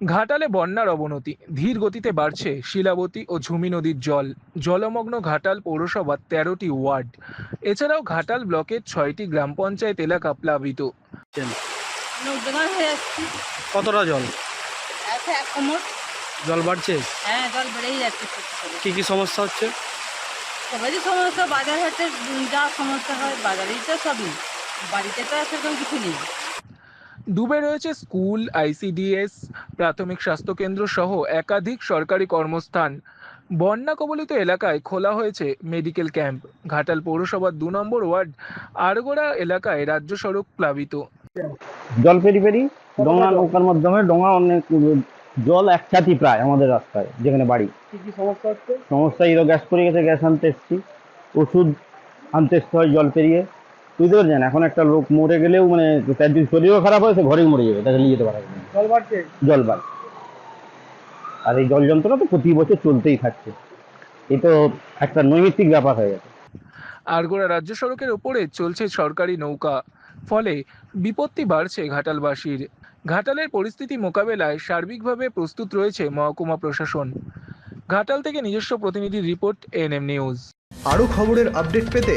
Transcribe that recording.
ঘাটালে বন্যার অবনতি। ধীর গতিতে বাড়ছে শিলাবতী ও ঝুমি নদীর জল। জলমগ্ন ঘাটাল পৌরসভার তেরোটি ওয়ার্ড। এছাড়াও ঘাটাল ব্লকের ছয়টি গ্রাম পঞ্চায়েত এলাকা প্লাবিত। কতটা জল? কোমর। জল বাড়ছে? হ্যাঁ জল বেড়েই যাচ্ছে কি কি সমস্যা হচ্ছে? সবারই সমস্যা বাজার হাটে যা সমস্যা হয় বাজারেই তো সবই। বাড়িতে তো সেরকম কিছু নেই। ডুবে রয়েছে স্কুল আইসিডিএস প্রাথমিক স্বাস্থ্যকেন্দ্র সহ একাধিক সরকারি কর্মস্থান। বন্যা কবলিত এলাকায় খোলা হয়েছে মেডিকেল ক্যাম্প। ঘাটাল পৌরসভার দু নম্বর ওয়ার্ড আরগোড়া এলাকায় রাজ্য সড়ক প্লাবিত। জল পেরি পেরি ডোঙা নৌকার মাধ্যমে ডোঙা অনেক জল এক ছাতি প্রায় আমাদের রাস্তায় যেখানে বাড়ি। কি কি সমস্যা হচ্ছে? সমস্যা এলো গ্যাস পড়ে গেছে গ্যাস আনতে এসছি। ওষুধ আনতে এসতে হয় জল পেরিয়ে। বুঝতে পারছেন? এখন একটা লোক মরে গেলেও মানে তার যদি শরীরও খারাপ হয় সে ঘরেই মরে যাবে তাকে নিয়ে যেতে পারা যাবে জল বাড়ছে? জল বাড় আর এই জল যন্ত্রণা তো প্রতি বছর চলতেই থাকছে। এই তো একটা নৈমিত্তিক ব্যাপার হয়ে গেছে। আরগোড়া রাজ্য সড়কের ওপরে চলছে সরকারি নৌকা। ফলে বিপত্তি বাড়ছে ঘাটালবাসীর। ঘাটালের পরিস্থিতি মোকাবেলায় সার্বিকভাবে প্রস্তুত রয়েছে মহকুমা প্রশাসন। ঘাটাল থেকে নিজস্ব প্রতিনিধি রিপোর্ট এনএম নিউজ। আরও খবরের আপডেট পেতে